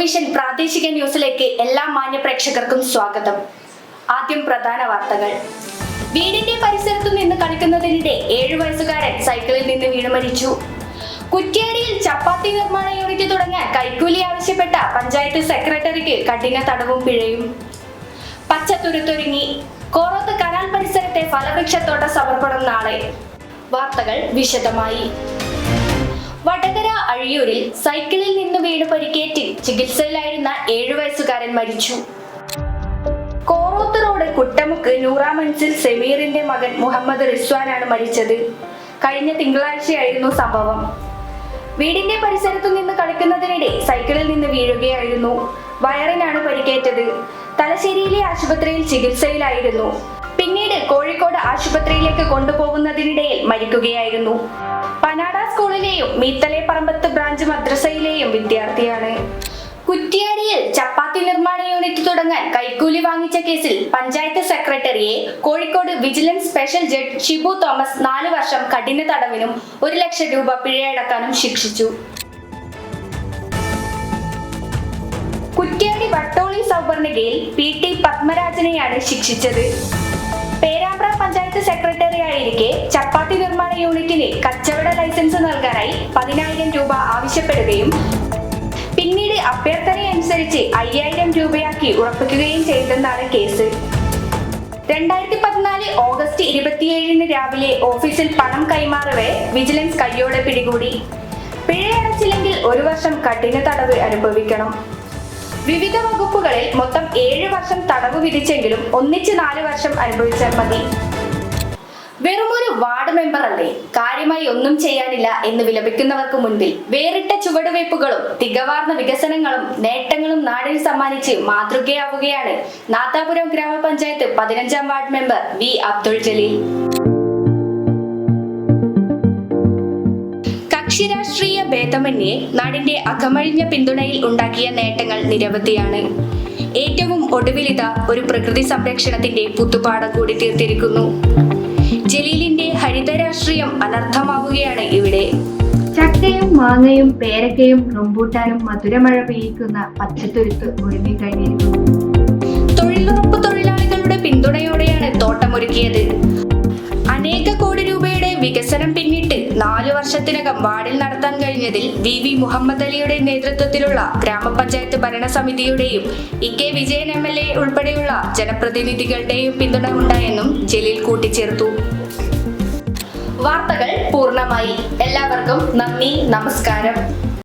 Vision പ്രാദേശിക ന്യൂസിലേക്ക് എല്ലാ മാന്യ പ്രേക്ഷകർക്കും സ്വാഗതം. ആദ്യം പ്രധാന വാർത്തകൾ. വീടിന്റെ പരിസരത്തു നിന്ന് കളിക്കുന്നതിനിടെ ഏഴു വയസ്സുകാരൻ സൈക്കിളിൽ നിന്ന് വീണ് മരിച്ചു. കുറ്റ്യാടിയിൽ ചപ്പാത്തി നിർമ്മാണ യൂണിറ്റ് തുടങ്ങാൻ കൈക്കൂലി ആവശ്യപ്പെട്ട പഞ്ചായത്ത് സെക്രട്ടറിക്ക് കഠിന തടവും പിഴയും. പച്ചത്തുരുത്തൊരുങ്ങി. കോറോത്ത് കനാൽ പരിസരത്തെ ഫലവൃക്ഷത്തോട്ട സമർപ്പണം നാളെ. വാർത്തകൾ വിശദമായി. വടകര അഴിയൂരിൽ സൈക്കിളിൽ നിന്ന് വീണ് പരിക്കേറ്റ് ചികിത്സയിലായിരുന്ന ഏഴു വയസ്സുകാരൻ മരിച്ചു. കോറോത്ത് റോഡ് കുട്ടമുക്ക് നൂറാമൻസിൽ സെമീറിന്റെ മകൻ മുഹമ്മദ് റിസ്വാനാണ് മരിച്ചത്. കഴിഞ്ഞ തിങ്കളാഴ്ചയായിരുന്നു സംഭവം. വീടിന്റെ പരിസരത്തു നിന്ന് കളിക്കുന്നതിനിടെ സൈക്കിളിൽ നിന്ന് വീഴുകയായിരുന്നു. വയറിനാണ് പരിക്കേറ്റത്. തലശ്ശേരിയിലെ ആശുപത്രിയിൽ ചികിത്സയിലായിരുന്നു. പിന്നീട് കോഴിക്കോട് ആശുപത്രിയിലേക്ക് കൊണ്ടുപോകുന്നതിനിടയിൽ മരിക്കുകയായിരുന്നു. പനാട സ്കൂളിലെയും മീത്തലെ പറമ്പത്ത് ബ്രാഞ്ച് മദ്രസയിലെയും വിദ്യാർത്ഥിയാണ്. കുറ്റ്യാടിയിൽ ചപ്പാത്തി നിർമ്മാണ യൂണിറ്റ് തുടങ്ങാൻ കൈക്കൂലി വാങ്ങിച്ച കേസിൽ പഞ്ചായത്ത് സെക്രട്ടറിയെ Kozhikode vigilance special judge Shibu Thomas നാല് വർഷം കഠിന തടവിനും ഒരു ലക്ഷം രൂപ പിഴയടക്കാനും ശിക്ഷിച്ചു. കുറ്റ്യാടി വട്ടോളി സൗവർണികയിൽ പി ടി പത്മരാജനെയാണ് ശിക്ഷിച്ചത്. സെക്രട്ടറി ചപ്പാത്തി നിർമ്മാണ യൂണിറ്റിന് കച്ചവട ലൈസൻസ് നൽകാനായി പതിനായിരം രൂപ ആവശ്യപ്പെടുകയും പിന്നീട് അഭ്യർത്ഥനയനുസരിച്ച് അയ്യായിരം രൂപയാക്കി ഉറപ്പിക്കുകയും ചെയ്തെന്നാണ് കേസ്. രണ്ടായിരത്തി പതിനാല് ഓഗസ്റ്റ് ഇരുപത്തിയേഴിന് രാവിലെ ഓഫീസിൽ പണം കൈമാറവെ വിജിലൻസ് കയ്യോടെ പിടികൂടി. പിഴയടച്ചില്ലെങ്കിൽ ഒരു വർഷം കഠിന തടവ് അനുഭവിക്കണം. വിവിധ വകുപ്പുകളിൽ മൊത്തം ഏഴ് വർഷം തടവ് വിധിച്ചെങ്കിലും ഒന്നിച്ച് നാല് വർഷം അനുഭവിച്ചാൽ മതി. വെറുമൊരു വാർഡ് മെമ്പർ അല്ലേ? കാര്യമായി ഒന്നും ചെയ്യാനില്ല എന്ന് വിലപിക്കുന്നവർക്ക് മുൻപിൽ വേറിട്ട ചുവടുവയ്പ്പുകളും തികവാർന്ന വികസനങ്ങളും നേട്ടങ്ങളും നാടിന് സമ്മാനിച്ച് മാതൃകയാവുകയാണ് നാത്താപുരം ഗ്രാമപഞ്ചായത്ത് പതിനഞ്ചാം ward member V Abdul Jaleel. കക്ഷി രാഷ്ട്രീയ ഭേദമന്യേ നാടിന്റെ അകമഴിഞ്ഞ പിന്തുണയിൽ ഉണ്ടാക്കിയ നേട്ടങ്ങൾ നിരവധിയാണ്. ഏറ്റവും ഒടുവിലിത ഒരു പ്രകൃതി സംരക്ഷണത്തിന്റെ പുത്തുപാടം കൂടി തീർത്തിരിക്കുന്നു. ജലീലിന്റെ ഹരിത രാഷ്ട്രീയം അനർത്ഥമാവുകയാണ് ഇവിടെ. ചക്കയും മാങ്ങയും പേരക്കയും റംബൂട്ടാനും മധുരമഴ പെയ്യിക്കുന്ന പച്ചത്തുരുത്ത് ഒരുങ്ങിക്കഴിഞ്ഞിരിക്കുന്നു തൊഴിലുറപ്പ് തൊഴിലാളികളുടെ പിന്തുണയോടെയാണ് തോട്ടമൊരുക്കിയത്. നാലു വർഷത്തിനകം വാർഡിൽ നടത്താൻ കഴിഞ്ഞതിൽ വി വി മുഹമ്മദ് അലിയുടെ നേതൃത്വത്തിലുള്ള ഗ്രാമപഞ്ചായത്ത് ഭരണസമിതിയുടെയും E K Vijayan M L A ഉൾപ്പെടെയുള്ള ജനപ്രതിനിധികളുടെയും പിന്തുണ ഉണ്ടായെന്നും ജലീൽ കൂട്ടിച്ചേർത്തു. വാർത്തകൾ പൂർണമായി. എല്ലാവർക്കും നന്ദി നമസ്കാരം.